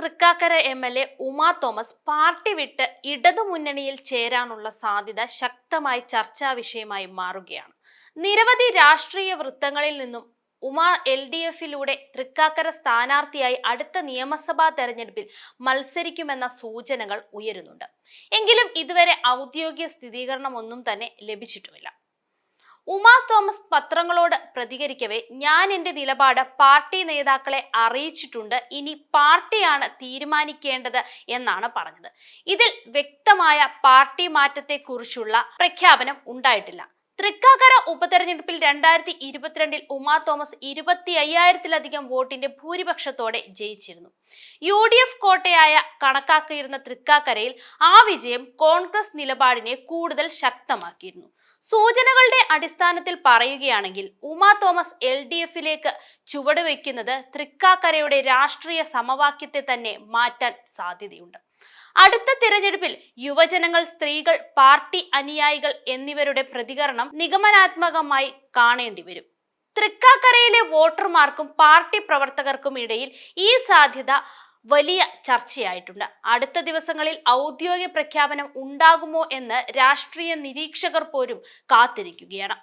Thrikkakara M L A Uma Thomas party വിട്ട് ഇടതുമുന്നണിയിൽ ചേരാനുള്ള സാധ്യത ശക്തമായി ചർച്ചാ വിഷയമായി മാറുകയാണ്. നിരവധി രാഷ്ട്രീയ വൃത്തങ്ങളിൽ നിന്നും ഉമ എൽ ഡി എഫിലൂടെ തൃക്കാക്കര സ്ഥാനാർത്ഥിയായി അടുത്ത നിയമസഭാ തെരഞ്ഞെടുപ്പിൽ മത്സരിക്കുമെന്ന സൂചനകൾ ഉയരുന്നുണ്ട്. എങ്കിലും ഇതുവരെ ഔദ്യോഗിക സ്ഥിരീകരണമൊന്നും തന്നെ ലഭിച്ചിട്ടുമില്ല. ഉമാ തോമസ് പത്രങ്ങളോട് പ്രതികരിക്കവേ ഞാൻ എന്റെ നിലപാട് പാർട്ടി നേതാക്കളെ അറിയിച്ചിട്ടുണ്ട് ഇനി പാർട്ടിയാണ് തീരുമാനിക്കേണ്ടത് എന്നാണ് പറഞ്ഞത്. ഇതിൽ വ്യക്തമായ പാർട്ടി മാറ്റത്തെക്കുറിച്ചുള്ള പ്രഖ്യാപനം ഉണ്ടായിട്ടില്ല. തൃക്കാക്കര ഉപതെരഞ്ഞെടുപ്പിൽ രണ്ടായിരത്തി ഇരുപത്തിരണ്ടിൽ ഉമാ തോമസ് ഇരുപത്തി അയ്യായിരത്തിലധികം വോട്ടിന്റെ ഭൂരിപക്ഷത്തോടെ ജയിച്ചിരുന്നു. യു ഡി എഫ് കോട്ടയായ കണക്കാക്കിയിരുന്ന തൃക്കാക്കരയിൽ ആ വിജയം കോൺഗ്രസ് നിലപാടിനെ കൂടുതൽ ശക്തമാക്കിയിരുന്നു. സൂചനകളുടെ അടിസ്ഥാനത്തിൽ പറയുകയാണെങ്കിൽ ഉമാ തോമസ് എൽ ഡി എഫിലേക്ക് ചുവടുവെക്കുന്നത് തൃക്കാക്കരയുടെ രാഷ്ട്രീയ സമവാക്യത്തെ തന്നെ മാറ്റാൻ സാധ്യതയുണ്ട്. അടുത്ത തിരഞ്ഞെടുപ്പിൽ യുവജനങ്ങൾ സ്ത്രീകൾ പാർട്ടി അനുയായികൾ എന്നിവരുടെ പ്രതികരണം നിഗമനാത്മകമായി കാണേണ്ടി വരും. തൃക്കാക്കരയിലെ വോട്ടർമാർക്കും പാർട്ടി പ്രവർത്തകർക്കും ഇടയിൽ ഈ സാധ്യത വലിയ ചർച്ചയായിട്ടുണ്ട്. അടുത്ത ദിവസങ്ങളിൽ ഔദ്യോഗിക പ്രഖ്യാപനം ഉണ്ടാകുമോ എന്ന് രാഷ്ട്രീയ നിരീക്ഷകർ പോലും കാത്തിരിക്കുകയാണ്.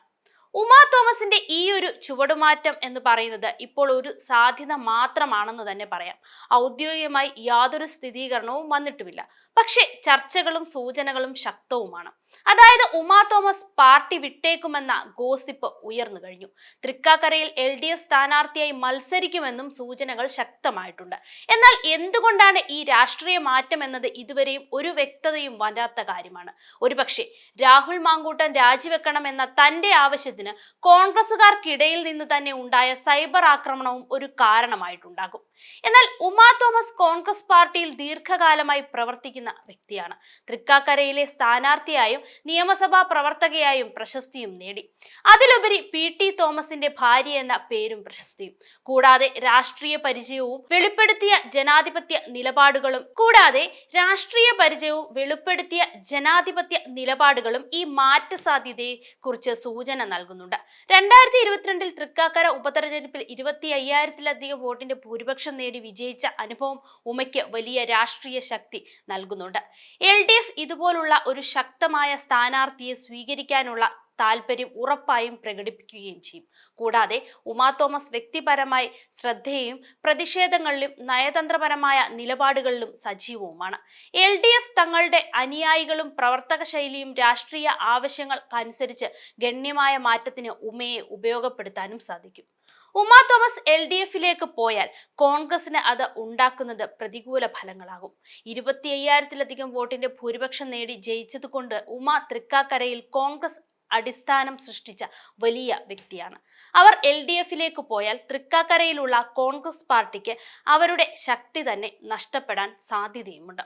ഉമാ തോമസിന്റെ ഈ ഒരു ചുവടുമാറ്റം എന്ന് പറയുന്നത് ഇപ്പോൾ ഒരു സാധ്യത മാത്രമാണെന്ന് തന്നെ പറയാം. ഔദ്യോഗികമായി യാതൊരു സ്ഥിരീകരണവും വന്നിട്ടുമില്ല. പക്ഷേ ചർച്ചകളും സൂചനകളും ശക്തവുമാണ്. അതായത് ഉമാ തോമസ് പാർട്ടി വിട്ടേക്കുമെന്ന ഗോസിപ്പ് ഉയർന്നു കഴിഞ്ഞു. തൃക്കാക്കരയിൽ എൽ ഡി എഫ് സ്ഥാനാർത്ഥിയായി മത്സരിക്കുമെന്നും സൂചനകൾ ശക്തമായിട്ടുണ്ട്. എന്നാൽ എന്തുകൊണ്ടാണ് ഈ രാഷ്ട്രീയ മാറ്റം എന്നത് ഇതുവരെയും ഒരു വ്യക്തതയും വരാത്ത കാര്യമാണ്? ഒരുപക്ഷെ രാഹുൽ മാങ്കൂട്ടൻ രാജിവെക്കണമെന്ന തന്റെ ആവശ്യത്തിന് കോൺഗ്രസുകാർക്കിടയിൽ നിന്ന് തന്നെ ഉണ്ടായ സൈബർ ആക്രമണവും ഒരു കാരണമായിട്ടുണ്ടാകും. എന്നാൽ ഉമാ തോമസ് കോൺഗ്രസ് പാർട്ടിയിൽ ദീർഘകാലമായി പ്രവർത്തിക്കുന്ന വ്യക്തിയാണ്. തൃക്കാക്കരയിലെ സ്ഥാനാർത്ഥിയായും നിയമസഭാ പ്രവർത്തകയായും പ്രശസ്തിയും നേടി. അതിലുപരി പി ടി തോമസിന്റെ ഭാര്യ എന്ന പേരും പ്രശസ്തിയും. കൂടാതെ രാഷ്ട്രീയ പരിചയവും വെളിപ്പെടുത്തിയ ജനാധിപത്യ നിലപാടുകളും കൂടാതെ രാഷ്ട്രീയ പരിചയവും വെളിപ്പെടുത്തിയ ജനാധിപത്യ നിലപാടുകളും ഈ മാറ്റ സാധ്യതയെ കുറിച്ച് സൂചന നൽകുന്നുണ്ട്. രണ്ടായിരത്തി ഇരുപത്തിരണ്ടിൽ തൃക്കാക്കര ഉപതെരഞ്ഞെടുപ്പിൽ ഇരുപത്തി അയ്യായിരത്തിലധികം വോട്ടിന്റെ ഭൂരിപക്ഷം നേടി വിജയിച്ച അനുഭവം ഉമയ്ക്ക് വലിയ രാഷ്ട്രീയ ശക്തി നൽകുന്നുണ്ട്. എൽ ഡി എഫ് ഇതുപോലുള്ള ഒരു ശക്തമായ സ്ഥാനാർത്ഥിയെ സ്വീകരിക്കാനുള്ള താല്പര്യം ഉറപ്പായും പ്രകടിപ്പിക്കുകയും ചെയ്യും. കൂടാതെ ഉമാ തോമസ് വ്യക്തിപരമായി ശ്രദ്ധയും പ്രതിഷേധങ്ങളിലും നയതന്ത്രപരമായ നിലപാടുകളിലും സജീവവുമാണ്. എൽ ഡി എഫ് തങ്ങളുടെ അനുയായികളും പ്രവർത്തക ശൈലിയും രാഷ്ട്രീയ ആവശ്യങ്ങൾക്കനുസരിച്ച് ഗണ്യമായ മാറ്റത്തിന് ഉമയെ ഉപയോഗപ്പെടുത്താനും സാധിക്കും. ഉമാ തോമസ് എൽ ഡി എഫിലേക്ക് പോയാൽ കോൺഗ്രസിന് അത് ഉണ്ടാക്കുന്നത് പ്രതികൂല ഫലങ്ങളാകും. ഇരുപത്തി അയ്യായിരത്തിലധികം വോട്ടിന്റെ ഭൂരിപക്ഷം നേടി ജയിച്ചതുകൊണ്ട് ഉമ തൃക്കാക്കരയിൽ കോൺഗ്രസ് അടിസ്ഥാനം സൃഷ്ടിച്ച വലിയ വ്യക്തിയാണ്. അവർ എൽ ഡി എഫിലേക്ക് പോയാൽ തൃക്കാക്കരയിലുള്ള കോൺഗ്രസ് പാർട്ടിക്ക് അവരുടെ ശക്തി തന്നെ നഷ്ടപ്പെടാൻ സാധ്യതയുമുണ്ട്.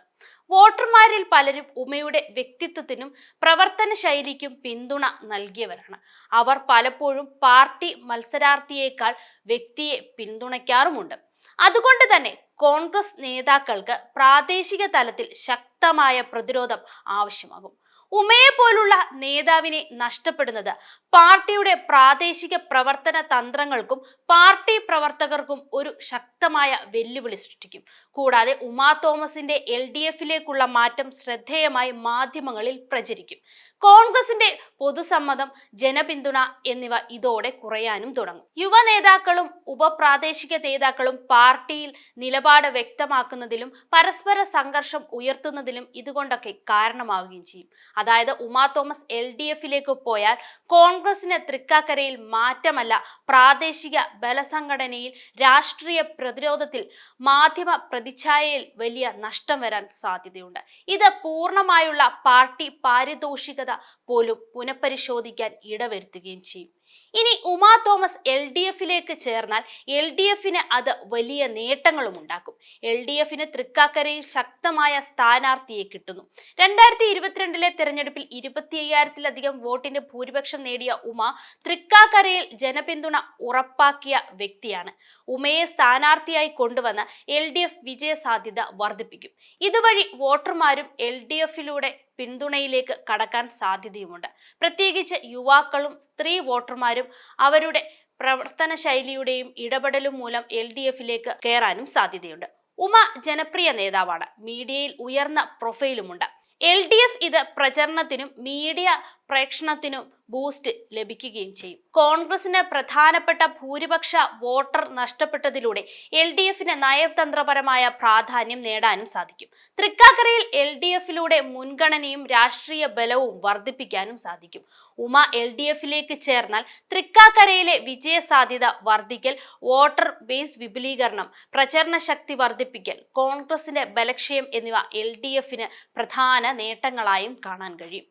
വോട്ടർമാരിൽ പലരും ഉമയുടെ വ്യക്തിത്വത്തിനും പ്രവർത്തന ശൈലിക്കും പിന്തുണ നൽകിയവരാണ്. അവർ പലപ്പോഴും പാർട്ടി മത്സരാർത്ഥിയേക്കാൾ വ്യക്തിയെ പിന്തുണയ്ക്കാറുമുണ്ട്. അതുകൊണ്ട് തന്നെ കോൺഗ്രസ് നേതാക്കൾക്ക് പ്രാദേശിക തലത്തിൽ ശക്തമായ പ്രതിരോധം ആവശ്യമാകും. ഉമയെ പോലുള്ള നേതാവിനെ നഷ്ടപ്പെടുന്നത്. പാർട്ടിയുടെ പ്രാദേശിക പ്രവർത്തന തന്ത്രങ്ങൾക്കും പാർട്ടി പ്രവർത്തകർക്കും ഒരു ശക്തമായ വെല്ലുവിളി സൃഷ്ടിക്കും. കൂടാതെ ഉമാ തോമസിന്റെ എൽ ഡി എഫിലേക്കുള്ള മാറ്റം ശ്രദ്ധേയമായി മാധ്യമങ്ങളിൽ പ്രചരിക്കും. കോൺഗ്രസിന്റെ പൊതുസമ്മതം ജനപിന്തുണ എന്നിവ ഇതോടെ കുറയാനും തുടങ്ങും. യുവ നേതാക്കളും ഉപപ്രാദേശിക നേതാക്കളും പാർട്ടിയിൽ നിലപാട് വ്യക്തമാക്കുന്നതിലും പരസ്പര സംഘർഷം ഉയർത്തുന്നതിലും ഇതുകൊണ്ടൊക്കെ കാരണമാവുകയും ചെയ്യും. അതായത് ഉമാ തോമസ് എൽ ഡി എഫിലേക്ക് പോയാൽ കോൺഗ്രസിന് തൃക്കാക്കരയിൽ മാറ്റമല്ല പ്രാദേശിക ബലസംഘടനയിൽ രാഷ്ട്രീയ പ്രതിരോധത്തിൽ മാധ്യമ പ്രതിച്ഛായയിൽ വലിയ നഷ്ടം വരാൻ സാധ്യതയുണ്ട്. ഇത് പൂർണമായുള്ള പാർട്ടി പാരിതോഷികത പോലും പുനഃപരിശോധിക്കാൻ ഇടവരുത്തുകയും ചെയ്യും. ഇനി ഉമാ തോമസ് എൽ ഡി എഫിലേക്ക് ചേർന്നാൽ എൽ ഡി എഫിന് അത് വലിയ നേട്ടങ്ങളും ഉണ്ടാക്കും. എൽ ഡി എഫിന് തൃക്കാക്കരയിൽ ശക്തമായ സ്ഥാനാർത്ഥിയെ കിട്ടുന്നു. രണ്ടായിരത്തി ഇരുപത്തിരണ്ടിലെ തെരഞ്ഞെടുപ്പിൽ ഇരുപത്തി അയ്യായിരത്തിലധികം വോട്ടിന്റെ ഭൂരിപക്ഷം നേടിയ ഉമ തൃക്കാക്കരയിൽ ജനപിന്തുണ ഉറപ്പാക്കിയ വ്യക്തിയാണ്. ഉമയെ സ്ഥാനാർത്ഥിയായി കൊണ്ടുവന്ന് എൽ ഡി എഫ് വിജയ സാധ്യത വർദ്ധിപ്പിക്കും. ഇതുവഴി വോട്ടർമാരും എൽ ഡി എഫിലൂടെ പിന്തുണയിലേക്ക് കടക്കാൻ സാധ്യതയുമുണ്ട്. പ്രത്യേകിച്ച് യുവാക്കളും സ്ത്രീ വോട്ടർമാരും അവരുടെ പ്രവർത്തന ശൈലിയുടെയും ഇടപെടലും മൂലം എൽ ഡി എഫിലേക്ക് കയറാനും സാധ്യതയുണ്ട്. ഉമ ജനപ്രിയ നേതാവാണ്. മീഡിയയിൽ ഉയർന്ന പ്രൊഫൈലുമുണ്ട്. എൽ ഡി എഫ് ഇത് പ്രചരണത്തിനും മീഡിയ പ്രേക്ഷണത്തിനും ബൂസ്റ്റ് ലഭിക്കുകയും ചെയ്യും. കോൺഗ്രസിന് പ്രധാനപ്പെട്ട ഭൂരിപക്ഷ വോട്ടർ നഷ്ടപ്പെട്ടതിലൂടെ എൽ ഡി എഫിന് നയതന്ത്രപരമായ പ്രാധാന്യം നേടാനും സാധിക്കും. തൃക്കാക്കരയിൽ എൽ ഡി എഫിലൂടെ മുൻഗണനയും രാഷ്ട്രീയ ബലവും വർദ്ധിപ്പിക്കാനും സാധിക്കും. ഉമ എൽ ഡി എഫിലേക്ക് ചേർന്നാൽ തൃക്കാക്കരയിലെ വിജയ സാധ്യത വർദ്ധിക്കൽ വോട്ടർ ബേസ് വിപുലീകരണം പ്രചരണ ശക്തി വർദ്ധിപ്പിക്കൽ കോൺഗ്രസിന്റെ ബലക്ഷയം എന്നിവ എൽ ഡി എഫിന് പ്രധാന നേട്ടങ്ങളായും കാണാൻ കഴിയും.